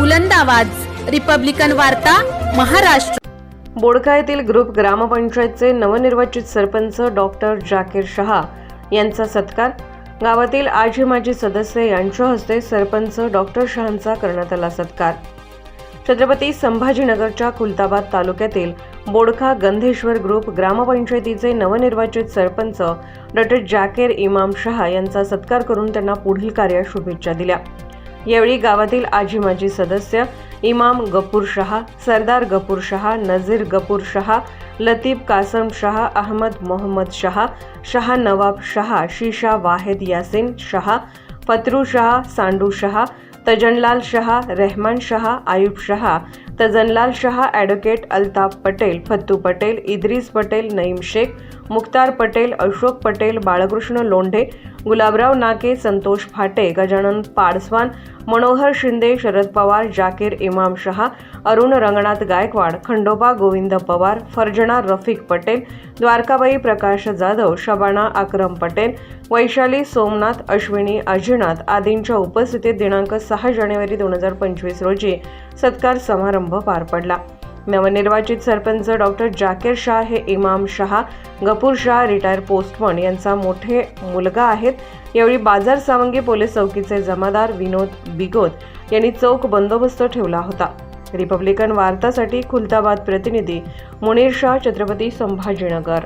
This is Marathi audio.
बुलंद आवाज. रिपब्लिकन वार्ता महाराष्ट्र. बोडखा येथील ग्रुप ग्रामपंचायतचे नवनिर्वाचित सरपंच डॉक्टर जाकीर शहा यांचा सत्कार. गावातील आजी माजी सदस्य यांच्या हस्ते सरपंच डॉक्टर शहांचा करण्यात आला सत्कार. छत्रपती संभाजीनगरच्या खुलताबाद तालुक्यातील बोडखा गंधेश्वर ग्रुप ग्रामपंचायतीचे नवनिर्वाचित सरपंच डॉक्टर जाकेर इमाम शहा यांचा सत्कार करून त्यांना पुढील कार्यात शुभेच्छा दिल्या. यावेळी गावातील आजी माजी सदस्य इमाम गपूर शहा सरदार गपूर शहा नझीर गपूर शहा लतीफ कासम शहा अहमद मोहम्मद शहा शहा नवाब शहा शीशा वाहेद यासिन शहा फतरू शहा सांडू शहा तजनलाल शहा रेहमान शहा आयुब शहा तजनलाल शहा ॲडव्होकेट अल्ताफ पटेल फत्तू पटेल इद्रिस पटेल नईम शेख मुख्तार पटेल अशोक पटेल बाळकृष्ण लोंढे गुलाबराव नाके संतोष फाटे गजानन पाडसवान मनोहर शिंदे शरद पवार जाकीर इमाम शहा अरुण रंगनाथ गायकवाड खंडोबा गोविंद पवार फर्जना रफिक पटेल द्वारकाबाई प्रकाश जाधव शबाना अक्रम पटेल वैशाली सोमनाथ अश्विनी अजिनाथ आदींच्या उपस्थितीत दिनांक सहा जानेवारी दोन हजार पंचवीस रोजी सत्कार समारंभ पार पडला. नवनिर्वाचित सरपंच डॉक्टर जाकीर शाह हे इमाम शहा गपूर शाह रिटायर पोस्टमन यांचा मोठे मुलगा आहेत. यावेळी बाजार सावंगी पोलीस चौकीचे जमादार विनोद बिगोद यांनी चौक बंदोबस्त ठेवला होता. रिपब्लिकन वार्तासाठी खुलताबाद प्रतिनिधी मुनीर शाह छत्रपती संभाजीनगर.